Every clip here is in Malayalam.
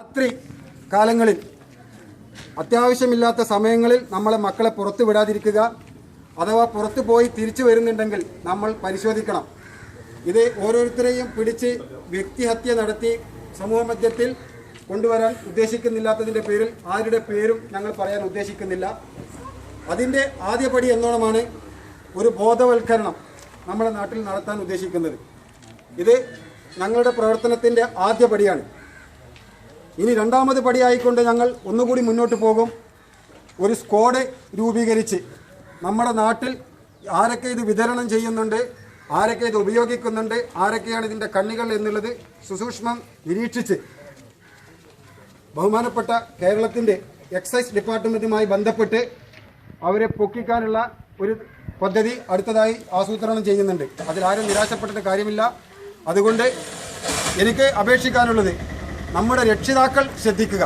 രാത്രി കാലങ്ങളിൽ അത്യാവശ്യമില്ലാത്ത സമയങ്ങളിൽ നമ്മളെ മക്കളെ പുറത്തു വിടാതിരിക്കുക അഥവാ പുറത്തു പോയി തിരിച്ചു വരുന്നുണ്ടെങ്കിൽ നമ്മൾ പരിശോധിക്കണം. ഇത് ഓരോരുത്തരെയും പിടിച്ച് വ്യക്തിഹത്യ നടത്തി സമൂഹ മധ്യത്തിൽ കൊണ്ടുവരാൻ ഉദ്ദേശിക്കുന്നില്ലാത്തതിന്റെ പേരിൽ ആരുടെ പേരും ഞങ്ങൾ പറയാൻ ഉദ്ദേശിക്കുന്നില്ല. അതിന്റെ ആദ്യപടി എന്നോണമാണ് ഒരു ബോധവൽക്കരണം നമ്മുടെ നാട്ടിൽ നടത്താൻ ഉദ്ദേശിക്കുന്നത്. ഇത് ഞങ്ങളുടെ പ്രവർത്തനത്തിന്റെ ആദ്യപടിയാണ് ഇനി രണ്ടാമത് പടിയായിക്കൊണ്ട് ഞങ്ങൾ ഒന്നുകൂടി മുന്നോട്ട് പോകും. ഒരു സ്ക്വാഡ് രൂപീകരിച്ച് നമ്മുടെ നാട്ടിൽ ആരൊക്കെ ഇത് വിതരണം ചെയ്യുന്നുണ്ട് ആരൊക്കെ ഇത് ഉപയോഗിക്കുന്നുണ്ട് ആരൊക്കെയാണ് ഇതിന്റെ കണ്ണികൾ എന്നുള്ളത് സുസൂക്ഷ്മം നിരീക്ഷിച്ച് ബഹുമാനപ്പെട്ട കേരളത്തിന്റെ എക്സൈസ് ഡിപ്പാർട്ട്മെന്റുമായി ബന്ധപ്പെട്ട് അവരെ പൊക്കിക്കാനുള്ള ഒരു പദ്ധതി അടുത്തതായി ആസൂത്രണം ചെയ്യുന്നുണ്ട്. അതിലാരും നിരാശപ്പെട്ടിട്ട് കാര്യമില്ല. അതുകൊണ്ട് എനിക്ക് അപേക്ഷിക്കാനുള്ളത് നമ്മുടെ രക്ഷിതാക്കൾ ശ്രദ്ധിക്കുക.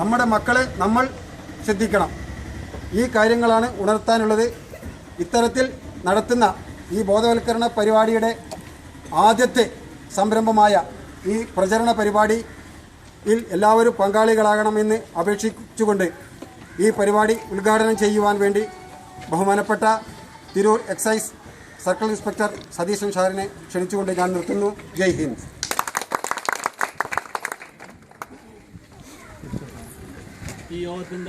നമ്മുടെ മക്കളെ നമ്മൾ ശ്രദ്ധിക്കണം. ഈ കാര്യങ്ങളാണ് ഉണർത്താനുള്ളത്. ഇത്തരത്തിൽ നടത്തുന്ന ഈ ബോധവൽക്കരണ പരിപാടിയുടെ ആദ്യത്തെ സംരംഭമായ ഈ പ്രചരണ പരിപാടിയിൽ എല്ലാവരും പങ്കാളികളാകണമെന്ന് അപേക്ഷിച്ചുകൊണ്ട് ഈ പരിപാടി ഉദ്ഘാടനം ചെയ്യുവാൻ വേണ്ടി ബഹുമാനപ്പെട്ട Tirur excise circle inspector Satheesan ഷാറിനെ ക്ഷണിച്ചുകൊണ്ട് ഞാൻ നിർത്തുന്നു. ജയ് ഹിന്ദ്. ഈ യോഗത്തിന്റെ